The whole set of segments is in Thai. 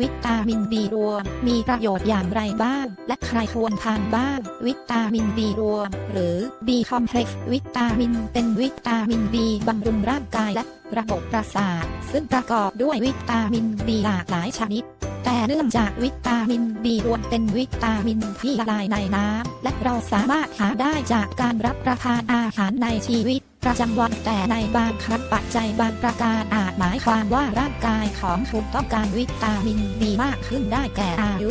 วิตามินบีรวม มีประโยชน์อย่างไรบ้าง และใครควรทานบ้าง วิตามินบีรวม หรือ B complex วิตามิน เป็นวิตามินบีบำรุงร่างกายและระบบประสาท ซึ่งประกอบด้วยวิตามินบีหลากหลายชนิด แต่เนื่องจากวิตามินบีรวมเป็นวิตามินที่ละลายในน้ำและเราสามารถหาได้จากการรับประทานอาหารในชีวิต ประจำวันแต่ในบางครั้งปัจจัยบางประการอาจหมายความว่าร่างกายของคุณต้องการวิตามินบีมากขึ้นได้แก่อายุ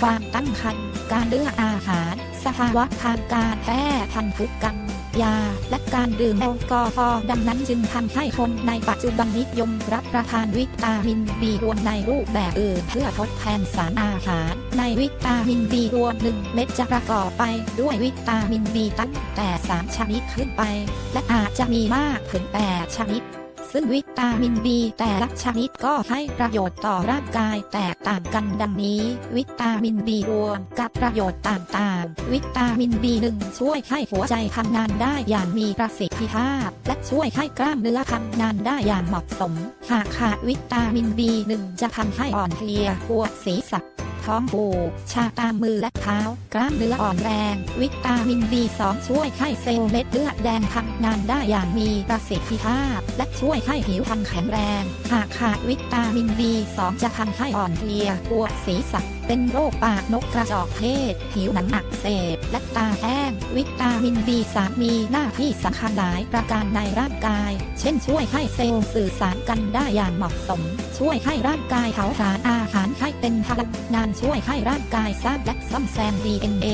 ความตั้งครรภ์การเลือกอาหาร สภาวะทางการแพทย์พันธุกรรม ยา และการดื่มแอลกอฮอล์ดังนั้นจึงทำให้คนในปัจจุบันนิยมรับประทานวิตามินบีรวมในรูปแบบอื่นเพื่อทดแทนสารอาหาร ในวิตามินบีรวมหนึ่งเม็ดจะประกอบไปด้วยวิตามินบีตั้งแต่ 3 ชนิดขึ้นไป และอาจจะมีมากถึง 8 ชนิด ซึ่งวิตามินบีแต่ละชนิดก็ให้ประโยชน์ต่อร่างกายแตกต่างกันดังนี้ วิตามินบีรวมกับประโยชน์ต่างๆ วิตามิน B1 ช่วยให้หัวใจทำงานได้อย่างมีประสิทธิภาพ และช่วยให้กล้ามเนื้อทำงานได้อย่างเหมาะสม หากขาดวิตามิน B1 จะทำให้อ่อนเพลียปวดศีรษะ ท้องผูกชาตามมือและเท้ากล้ามเนื้ออ่อนแรง วิตามิน B2 ช่วยให้เซลล์เม็ดเลือดแดงทำงานได้อย่างมีประสิทธิภาพ และช่วยให้ผิวพรรณแข็งแรง หากขาดวิตามิน B2 จะทำให้อ่อนเพลียปวดศีรษะ เป็นโรคปากนกกระจอกเทศ ผิวหนังอักเสบ และตาแห้ง วิตามิน B3 มีหน้าที่สำคัญหลายประการในร่างกาย เช่นช่วยให้เซลล์สื่อสารกันได้อย่างเหมาะสม ช่วยให้ร่างกายเผาผลาญอาหารให้เป็นพลังงานช่วยให้ร่างกายสร้างและซ่อมแซม DNA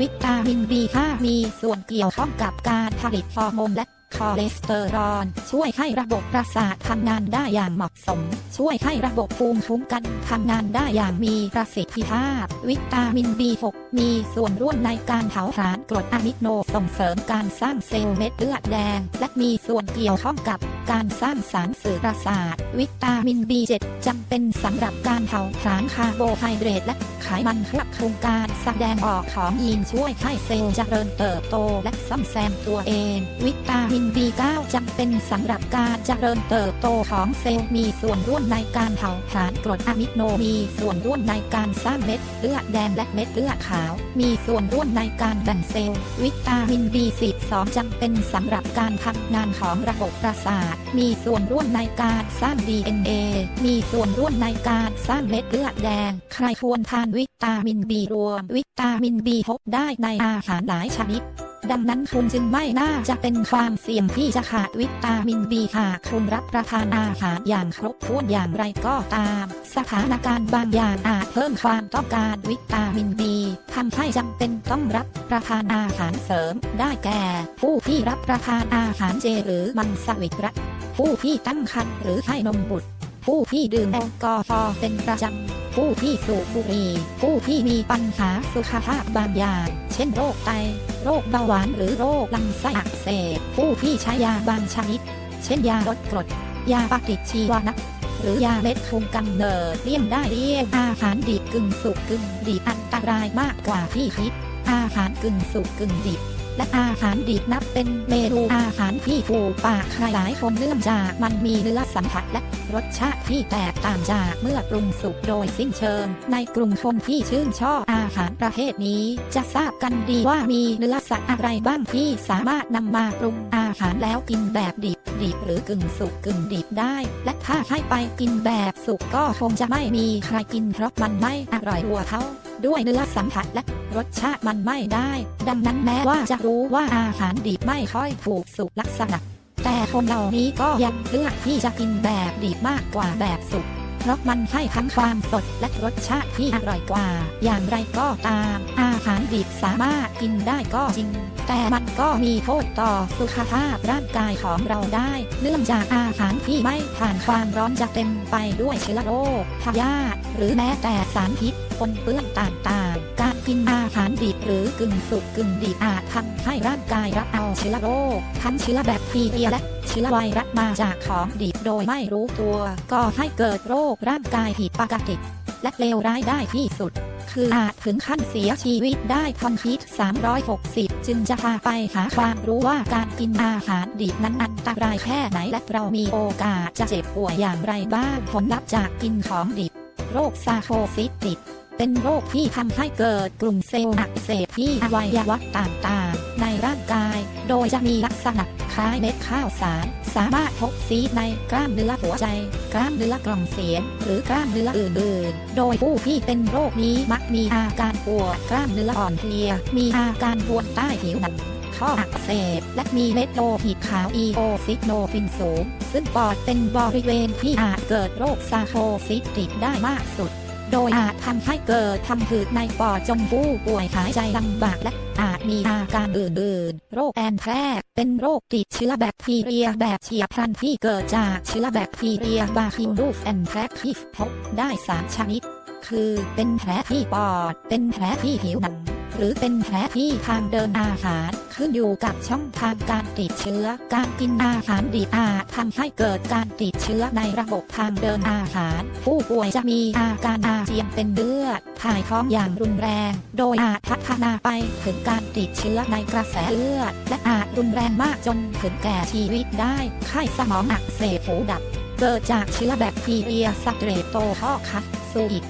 วิตามิน B5 มีส่วนเกี่ยวข้องกับการผลิตฮอร์โมนและ คอเลสเตอรอลช่วยให้ระบบประสาททำงานได้อย่างเหมาะสม ช่วยให้ระบบภูมิคุ้มกันทำงานได้อย่างมีประสิทธิภาพ วิตามิน B6 มีส่วนร่วมในการเผาผลาญกรดอะมิโนส่งเสริมการสร้างเซลล์เม็ดเลือดแดง และมีส่วนเกี่ยวข้องกับการสร้างสารสื่อประสาท วิตามิน B7 จำเป็นสำหรับการเผาผลาญคาร์โบไฮเดรตและไขมันควบคุมการแสดงออกของยีนช่วยให้เซลล์เจริญเติบโตและซ่อมแซมตัวเอง วิตามิน B9 จำเป็นสำหรับการเจริญเติบโตของเซลล์มีส่วนร่วมในการเผาผลาญกรดอะมิโน มีส่วนร่วมในการสร้างเม็ดเลือดแดงและเม็ดเลือดขาว มีส่วนร่วมในการแบ่งเซลล์ วิตามิน B12 จำเป็นสำหรับการทำงานของระบบประสาท มีส่วนร่วมในการสร้าง DNA มีส่วนร่วมในการสร้างเม็ดเลือดแดง ใครควรทานวิตามิน B รวม วิตามิน B พบได้ในอาหารหลายชนิด ดังนั้นคุณจึงไม่น่าจะเป็นความเสี่ยงที่จะขาดวิตามิน B หากคุณรับประทานอาหารอย่างครบถ้วนอย่างไรก็ตาม สถานการณ์บางอย่างอาจเพิ่มความต้องการวิตามิน B ทำให้จำเป็นต้องรับประทานอาหารเสริม ได้แก่ ผู้ที่รับประทานอาหารเจหรือมังสวิรัตผู้ที่ตั้งครรภ์หรือให้นมบุตร ผู้ที่ดื่มแอลกอฮอล์เป็นประจำ ผู้ที่สูบบุหรี่ผู้ที่มีปัญหาสุขภาพบางอย่าง เช่นโรคไต โรคเบาหวานหรือโรคลำไส้อักเสบผู้ที่ใช้ยาบางชนิด เช่นยาลดกรด ยาปฏิชีวนะหรือยาเม็ดคุมกำเนิดเลี่ยงได้เลี่ยงอาหารดิบกึ่งสุกกึ่งดิบอันตรายมากกว่าที่คิดอาหารกึ่งสุกกึ่งดิบ และอาหารดิบนับเป็นเมนูอาหารที่ถูกปากใครหลายคนเนื่องจากมันมีเนื้อสัมผัสและรสชาติที่แตกต่างจากเมื่อปรุงสุกโดยสิ้นเชิง ในกลุ่มคนที่ชื่นชอบอาหารประเภทนี้ จะทราบกันดีว่ามีเนื้อสัตว์อะไรบ้างที่สามารถนำมาปรุงอาหารแล้วกินแบบดิบ ดิบหรือกึ่งสุกกึ่งดิบได้ และถ้าให้ไปกินแบบสุกก็คงจะไม่มีใครกินเพราะมันไม่อร่อยหัวเท่าด้วยเนื้อสัมผัสและรสชาติมันไม่ได้ ดังนั้นแม้ว่าจะรู้ว่าอาหารดิบไม่ค่อยถูกสุขลักษณะ แต่คนเหล่านี้ก็ยังเลือกที่จะกินแบบดิบมากกว่าแบบสุก เพราะมันให้ทั้งความสดและรสชาติที่อร่อยกว่า อย่างไรก็ตาม อาหารดิบสามารถกินได้ก็จริง แต่มันก็มีโทษต่อสุขภาพร่างกายของเราได้ เนื่องจากอาหารที่ไม่ผ่านความร้อนจะเต็มไปด้วยเชื้อโรคพยาธิหรือแม้แต่สารพิษปนเปื้อนต่างๆ การกินอาหารดิบหรือกึ่งสุกกึ่งดิบอาจทำให้ร่างกายรับเอาเชื้อโรคทั้งเชื้อแบคทีเรียและเชื้อไวรัสมาจากของดิบโดยไม่รู้ตัวก็ให้เกิดโรคร่างกายผิดปกติและเลวร้ายได้ที่สุด คืออาจถึงขั้นเสียชีวิตได้ทอนคิด 360 จึงจะพาไปหาความรู้ว่าการกินอาหารดิบนั้นอันตรายแค่ไหนและเรามีโอกาสจะเจ็บป่วยอย่างไรบ้างผลลัพธ์จากกินของดิบ โรคซาโคซิสติก เป็นโรคที่ทำให้เกิดกลุ่มเซลล์อักเสบที่อวัยวะต่างๆ ในร่างกาย โดยจะมีลักษณะคล้ายเม็ดข้าวสาร สามารถพบซีในกล้ามเนื้อหัวใจ กล้ามเนื้อกล่องเสียง หรือกล้ามเนื้ออื่นๆ โดยผู้ที่เป็นโรคนี้มักมีอาการปวดกล้ามเนื้ออ่อนเพลีย มีอาการบวมใต้ผิวหนังข้ออักเสบและมีเม็ดโลหิตขาวอีโอซิโนฟินสูง ซึ่งปอดเป็นบริเวณที่อาจเกิดโรคซาโคซิติกได้มากสุด โดยอาจทำให้เกิดทำผืดในปอดจนผู้ป่วยหายใจลำบากและอาจมีอาการอื่นๆ โรคแอนแทรกเป็นโรคติดเชื้อแบคทีเรียแบบเฉียบพลันที่เกิดจากเชื้อแบคทีเรียบาคิลูฟแอนแทรกที่พบได้สามชนิด คือเป็นแผลที่ปอด เป็นแผลที่ผิวหนัง หรือเป็นแผลที่ทางเดินอาหาร ขึ้นอยู่กับช่องทางการติดเชื้อ การกินอาหารดิบอาจทำให้เกิดการติดเชื้อในระบบทางเดินอาหาร ผู้ป่วยจะมีอาการอาเจียนเป็นเลือดถ่ายท้องอย่างรุนแรง โดยอาจพัฒนาไปถึงการติดเชื้อในกระแสเลือด และอาจรุนแรงมากจนถึงแก่ชีวิตได้ไข้สมองอักเสบหูดับ เกิดจากเชื้อแบคทีเรียสเตรโตคอคัสซูอิก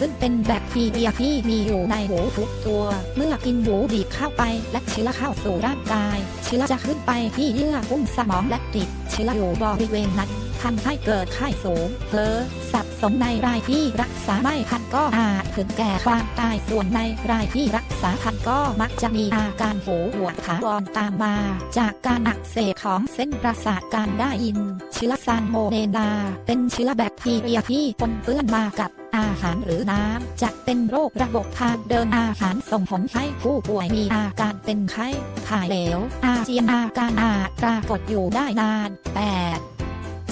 ซึ่งเป็นแบคทีเรียที่มีอยู่ในหูทุกตัว เมื่อกินหูดีบเข้าไปและเชื้อเข้าสู่ร่างกาย เชื้อจะขึ้นไปที่เยื่อหุ้มสมองและติดเชื้ออยู่บริเวณนั้นทำให้เกิดไข้สูงเพ้อสับสนในรายที่รักษาไม่ทันก็อาจถึงแก่ความตายส่วนในรายที่รักษาทันก็มักจะมีอาการหูหนวกถาวรตามมา จากการอักเสบของเส้นประสาทการได้ยิน เชื้อซานโมเนลาเป็นเชื้อแบคทีเรียที่ปนเปื้อนมากับ อาหารหรือน้ำจะเป็นโรคระบบทางเดินอาหารส่งผลให้ผู้ป่วยมีอาการเป็นไข้ถ่ายเหลว อาเจียนอาการอาจปรากฏอยู่ได้นาน 8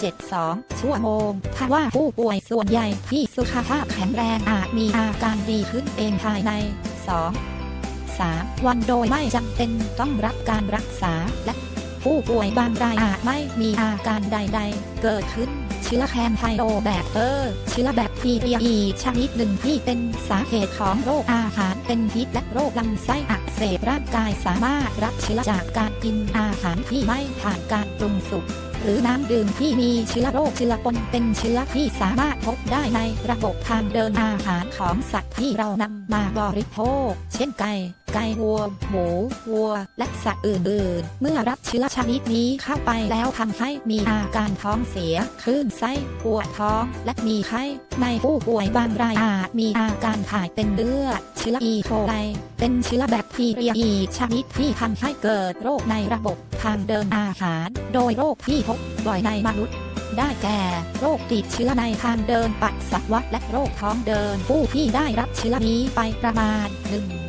72 ชั่วโมงถ้าว่าผู้ป่วยส่วนใหญ่ที่สุขภาพแข็งแรงอาจมีอาการดีขึ้นเองภายใน 2 3 วันโดยไม่จำเป็นต้องรับการรักษา และผู้ป่วยบางรายอาจไม่มีอาการใด ๆ เกิดขึ้น เชื้อแคนไทโอแบคเตอร์เชื้อแบคทีเรียอีชนิดหนึ่งที่เป็นสาเหตุของโรคอาหารเป็นพิษและโรคลำไส้อักเสบร่างกายสามารถรับเชื้อจากการกินอาหารที่ไม่ผ่านการปรุงสุกหรือน้ำดื่มที่มีเชื้อโรคเชื้อปนเป็นเชื้อที่สามารถพบได้ในระบบทางเดินอาหารของสัตว์ที่เรานำมาบริโภค เช่นไก่ ไก่วัว หมู วัว และสัตว์อื่น ๆ เมื่อรับเชื้อชนิดนี้เข้าไปแล้วทำให้มีอาการท้องเสียคลื่นไส้ปวดท้อง และมีไข้ ในผู้ป่วยบางรายอาจมีอาการถ่ายเป็นเลือด เชื้ออีโคไลเป็นเชื้อแบคทีเรียอีกชนิดที่ทำให้เกิดโรคในระบบทางเดินอาหาร โดยโรคที่พบบ่อยในมนุษย์ได้แก่โรคติดเชื้อในทางเดินปัสสาวะและโรคท้องเดิน ผู้ที่ได้รับเชื้อนี้ไปประมาณ 1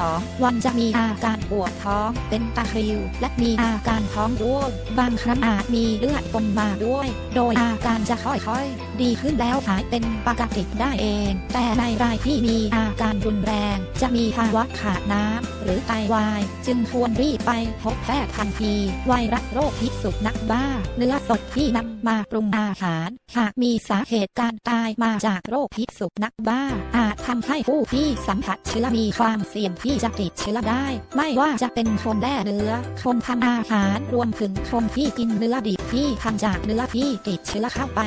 2 วันจะมีอาการปวดท้อง เป็นตะคริว และมีอาการท้องร่วงบางครั้งอาจมีเลือดปนมาด้วย โดยอาการจะค่อยๆ ดีขึ้นแล้วหายเป็นปกติได้เอง แต่ในรายที่มีอาการรุนแรง จะมีภาวะขาดน้ำหรือไตวาย จึงควรรีบไปพบแพทย์ทันที ไวรัสโรคพิษสุนัขบ้า เนื้อสดที่นำมาปรุงอาหาร หากมีสาเหตุการตายมาจากโรคพิษสุนัขบ้า อาจทำให้ผู้ที่สัมผัสเชื้อมีความเสี่ยงที่จะติดเชื้อได้ ไม่ว่าจะเป็นคนแล่เนื้อ คนทำอาหารรวมถึงคนที่กินเนื้อดิบที่ทำจากเนื้อที่ติดเชื้อเข้าไป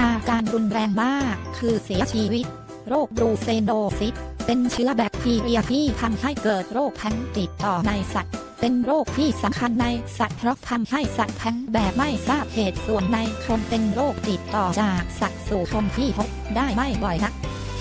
อาการรุนแรงมาก คือเสียชีวิต โรคบรูเซโนซิสเป็นเชื้อแบคทีเรียที่ทำให้เกิดโรคแท้งติดต่อในสัตว์เป็นโรคที่สำคัญในสัตว์เพราะทำให้สัตว์แท้งแบบไม่ทราบเหตุส่วนในคนเป็นโรคติดต่อจากสัตว์สู่คนที่พบได้ไม่บ่อยนัก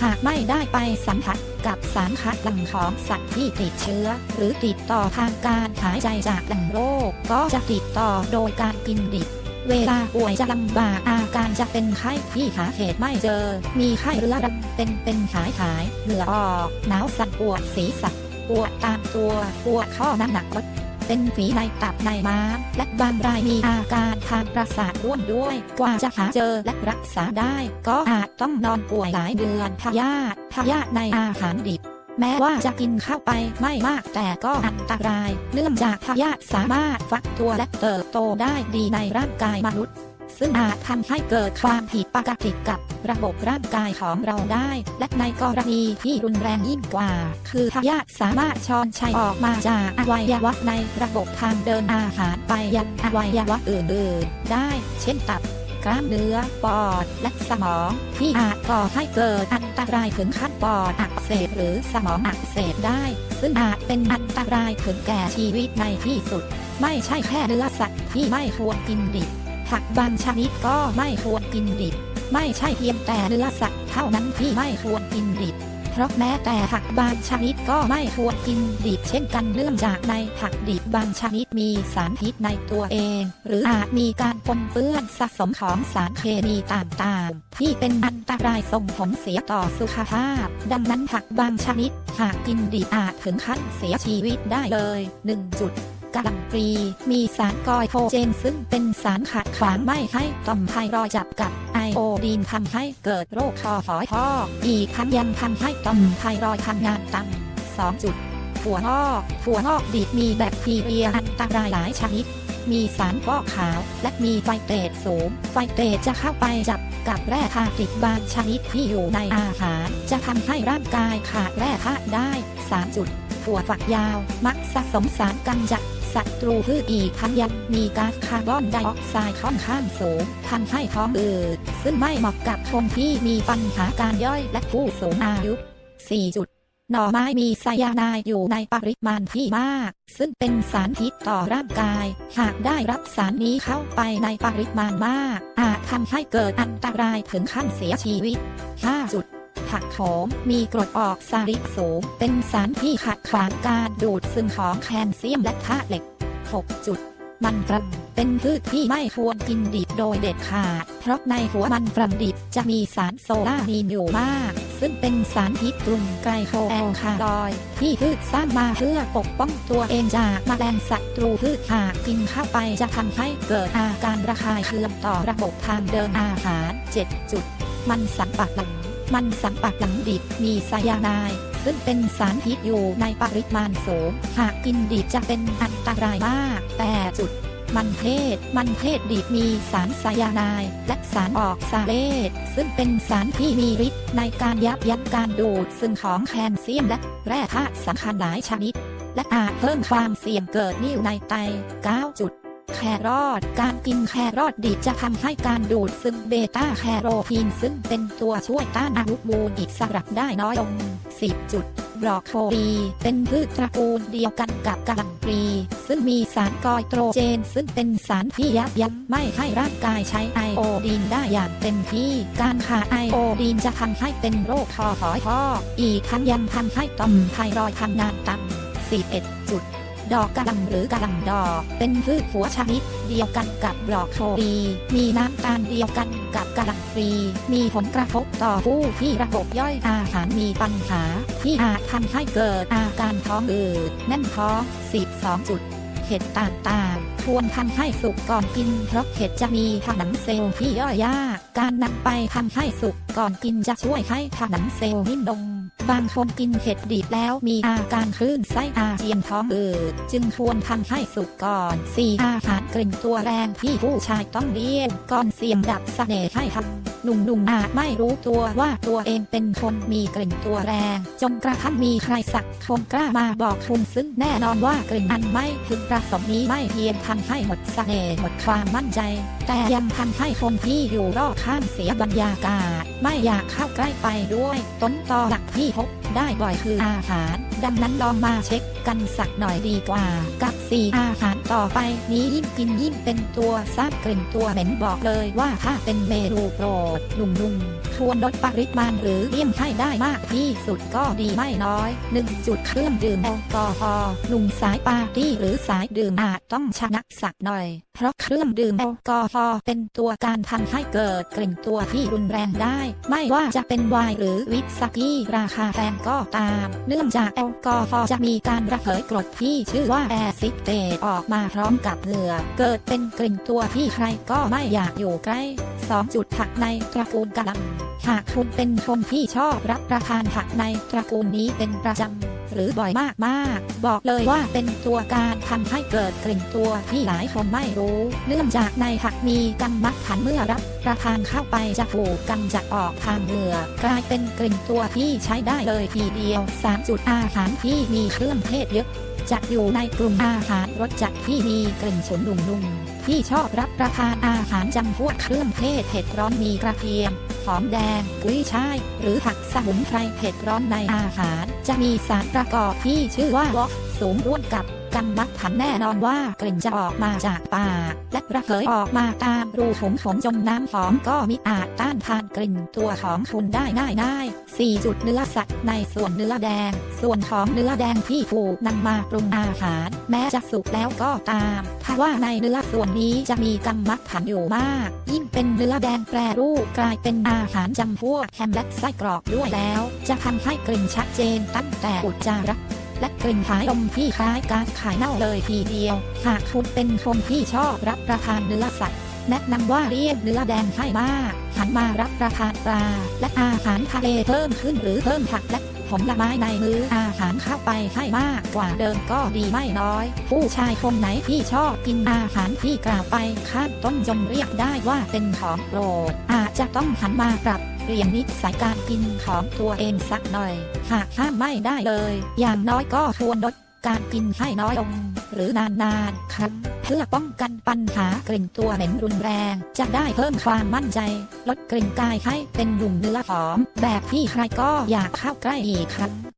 หากไม่ได้ไปสัมผัสกับสารคัดหลั่งของสัตว์ที่ติดเชื้อ หรือติดต่อทางการหายใจจากแหล่งโรค ก็จะติดต่อโดยการกินดิบเวลาป่วยจะลำบากอาการจะเป็นไข้ที่หาเหตุไม่เจอ มีไข้เรื้อรังเป็นเป็นหายหายเหงื่อออกหนาวสั่นปวดศีรษะปวดตามตัวปวดข้อน้ำหนักลด เป็นฝีในตับในม้ามและบางรายมีอาการทางประสาทร่วมด้วย กว่าจะหาเจอและรักษาได้ ก็อาจต้องนอนป่วยหลายเดือนพยาธิพยาธิในอาหารดิบแม้ว่าจะกินเข้าไปไม่มากแต่ก็อันตราย เนื่องจากพยาธิสามารถฟักตัวและเติบโตได้ดีในร่างกายมนุษย์ ซึ่งอาจทำให้เกิดความผิดปกติกับระบบร่างกายของเราได้ และในกรณีที่รุนแรงยิ่งกว่า คือพยาธิสามารถชอนชัยออกมาจากอวัยวะในระบบทางเดินอาหารไปยังอวัยวะอื่นๆ ได้ เช่นตับกล้ามเนื้อปอดและสมอง ที่อาจก่อให้เกิดอันตรายถึงขั้นปอดอักเสบหรือสมองอักเสบได้ ซึ่งอาจเป็นอันตรายถึงแก่ชีวิตในที่สุด ไม่ใช่แค่เนื้อสัตว์ที่ไม่ควรกินดิบ ผักบางชนิดก็ไม่ควรกินดิบ ไม่ใช่เพียงแต่เนื้อสัตว์เท่านั้นที่ไม่ควรกินดิบ เพราะแม้แต่ผักบางชนิดก็ไม่ควรกินดิบเช่นกันเนื่องจากในผักดิบบางชนิดมีสารพิษในตัวเอง หรืออาจมีการปนเปื้อนสะสมของสารเคมีต่างๆ ที่เป็นอันตรายส่งผลเสียต่อสุขภาพ ดังนั้นผักบางชนิดหากกินดิบอาจถึงขั้นเสียชีวิตได้เลย 1 จุด กะหล่ำปลีมีสารกอยโคเจนซึ่งเป็นสารขัดขวางไม่ให้ต่อมไทรอยจับกับไอโอดีนทำให้เกิดโรคคอหอยพออีกทั้งยังทำให้ต่อมไทรอยทำงานต่ำสองจุดถั่วงอกถั่วงอกดิบมีแบคทีเรียอันตรายหลายชนิด มีสารฟอกขาว และมีไฟเตรตสูง ไฟเตรตจะเข้าไปจับกับแร่ธาตุบางชนิดที่อยู่ในอาหาร จะทำให้ร่างกายขาดแร่ธาตุได้สามจุดถั่วฝักยาว มักสะสมสารกำจัด ศัตรูพืชอีกทั้งยังมีก๊าซคาร์บอนไดออกไซด์ค่อนข้างสูงทำให้ท้องอืดซึ่งไม่เหมาะกับคนที่มีปัญหาการย่อยและผู้สูงอายุ 4 จุดหน่อไม้มีไซยาไนด์อยู่ในปริมาณที่มาก ซึ่งเป็นสารพิษต่อร่างกาย หากได้รับสารนี้เข้าไปในปริมาณมาก อาจทำให้เกิดอันตรายถึงขั้นเสียชีวิต 5 จุด ผักโขมมีกรดออกซาลิกสูง เป็นสารที่ขัดขวางการดูดซึมของแคลเซียมและธาตุเหล็ก 6 จุด มันฝรั่งเป็นพืชที่ไม่ควรกินดิบโดยเด็ดขาด เพราะในหัวมันฝรั่งดิบจะมีสารโซลามีนอยู่มาก ซึ่งเป็นสารพิษกลุ่มไกลโคแอลคาลอย ที่พืชสร้างมาเพื่อปกป้องตัวเองจากแมลงศัตรูพืชหากกินเข้าไปจะทำให้เกิดอาการระคายเคืองต่อระบบทางเดินอาหาร 7 จุด มันสำปะหลัง มันสำปะหลังดิบมีไซยาไนด์ซึ่งเป็นสารพิษอยู่ในปริมาณสูง หากกินดิบจะเป็นอันตรายมาก แต่จุด มันเทศ มันเทศดิบมีสารไซยาไนด์และสารออกซาเลตซึ่งเป็นสารที่มีฤทธิ์ในการยับยั้งการดูดซึมของแคลเซียมและแร่ธาตุสำคัญหลายชนิด และอาจเพิ่มความเสี่ยงเกิดนิ่วในไต9จุด แครอทการกินแครอทดิบจะทำให้การดูดซึมเบต้าแคโรทีนซึ่งเป็นตัวช่วยต้านอนุมูลอิสระได้น้อยลง 10 จุดบรอกโคลีเป็นพืชตระกูลเดียวกันกับกะหล่ำปลีซึ่งมีสารกอยโตรเจน ซึ่งเป็นสารที่ยับยั้งไม่ให้ร่างกายใช้ไอโอดีนได้อย่างเต็มที่ การขาดไอโอดีนจะทำให้เป็นโรคคอหอยพออีกทั้งยังทำให้ต่อมไทรอยทำงานต่ำ11จุด ดอกกระหล่ำหรือกระหล่ำดอก เป็นพืชหัวชนิด เดียวกันกับบรอกโคลีมีน้ำตาลเดียวกันกับกระหล่ำปลี มีผลกระทบต่อผู้ที่ระบบย่อยอาหารมีปัญหา ที่อาจทำให้เกิดอาการท้องอืดแน่นท้อง12จุดเห็ดต่างๆ ควรทำให้สุกก่อนกิน เพราะเห็ดจะมีผนังเซลล์ที่ย่อยยาก การนำไปทำให้สุกก่อนกินจะช่วยให้ผนังเซลล์นิ่มลง บางคนกินเห็ดดิบแล้วมีอาการคลื่นไส้อาเจียนท้องอืดจึงควรทำให้สุกก่อน 4. อาหารกลิ่นตัวแรงที่ผู้ชายต้องเลี่ยงก่อนเสี่ยงดับเสน่ห์ให้ทำ หนุ่มๆอาจไม่รู้ตัวว่าตัวเองเป็นคนมีกลิ่นตัวแรง จนกระทั่งมีใครสักคนกล้ามาบอกคุณซึ่งแน่นอนว่ากลิ่นอันไม่พึงประสงนี้ไม่เพียงทำให้หมดเสน่ห์หมดความมั่นใจ แต่ยังทำให้คนที่อยู่รอบข้างเสียบรรยากาศ ไม่อยากเข้าใกล้ไปด้วย ต้นตอหลักที่พบได้บ่อยคืออาหาร ดังนั้นลองมาเช็คกันสักหน่อยดีกว่า กับ 4 อาหาร ต่อไปนี้ยิ่งกินยิ่งเป็นตัวซาบกลิ่นตัวเหม็นบอกเลยว่าถ้าเป็นเมนูโปรดหนุ่มๆควรลดปริมาณหรือเลี่ยงให้ได้มากที่สุดก็ดีไม่น้อย1จุดเครื่องดื่มแอลกอฮอล์หนุ่มสายปาร์ตี้หรือสายดื่มอาจต้องชะนักสักหน่อย เพราะเครื่องดื่มแอลกอฮอล์เป็นตัวการทำให้เกิดกลิ่นตัวที่รุนแรงได้ ไม่ว่าจะเป็นไวน์หรือวิสกี้ราคาแพงก็ตาม เนื่องจากแอลกอฮอล์จะมีการระเหยกรดที่ชื่อว่าแอซิเตตออกมาพร้อมกับเหงื่อ เกิดเป็นกลิ่นตัวที่ใครก็ไม่อยากอยู่ใกล้ 2 จุดผักในตระกูลกะหล่ำหากคุณเป็นคนที่ชอบรับประทานผักในตระกูลนี้เป็นประจำ หรือบ่อยมากๆ บอกเลยว่าเป็นตัวการทำให้เกิดกลิ่นตัวที่หลายคนไม่รู้ เนื่องจากในผักมีกำมักขันเมื่อรับประทานเข้าไปจะถูกกำจัดออกทางเหงื่อกลายเป็นกลิ่นตัวที่ใช้ได้เลยทีเดียว3จุดอาหารที่มีเครื่องเทศเยอะจัดอยู่ในกลุ่มอาหารรสจัดที่มีกลิ่นฉุนนุ่มๆที่ชอบรับประทานอาหารจำพวกเครื่องเทศเผ็ดร้อนมีกระเทียม หอมแดงกุ้ยช่าย หรือผักสมุนไพรเผ็ดร้อนในอาหาร จะมีสารประกอบที่ชื่อว่าวอกสูงร่วมกับ กำมัดผันแน่นอนว่ากลิ่นจะออกมาจากปากและระเหยออกมาตามรูขุมขนจมน้ำหอมก็มิอาจต้านทานกลิ่นตัวของคุณได้ง่ายง่าย4จุดเนื้อสัตว์ในส่วนเนื้อแดง ส่วนของเนื้อแดงที่ถูกนำมาปรุงอาหาร แม้จะสุกแล้วก็ตามถ้าว่าในเนื้อส่วนนี้จะมีกำมัดผันอยู่มาก ยิ่งเป็นเนื้อแดงแปรรูปกลายเป็นอาหารจำพวกแฮมและไส้กรอกด้วยแล้ว จะทำให้กลิ่นชัดเจนตั้งแต่อุจจาระ และกลิ่นหายลมที่คล้ายการขายเน่าเลยทีเดียว หากคุณเป็นคนที่ชอบรับประทานเนื้อสัตว์ แนะนำว่าเลี่ยงเนื้อแดงให้มากหันมารับประทานปลา และอาหารทะเลเพิ่มขึ้นหรือเพิ่มผักและผลไม้ในมื้ออาหารเข้าไปให้มากกว่าเดิมก็ดีไม่น้อย ผู้ชายคนไหนที่ชอบกินอาหารที่กล่าวไปข้างต้นจงเรียกได้ว่าเป็นของโปรด อาจจะต้องหันมาปรับ เปลี่ยนนิสัยการกินของตัวเองสักหน่อย หากห้ามไม่ได้เลย อย่างน้อยก็ควรลดการกินให้น้อยลง หรือนานๆครับเพื่อป้องกันปัญหากลิ่นตัวเหม็นรุนแรง จะได้เพิ่มความมั่นใจ ลดกลิ่นกายให้เป็นดุ่มเนื้อหอม แบบที่ใครก็อยากเข้าใกล้อีกครับ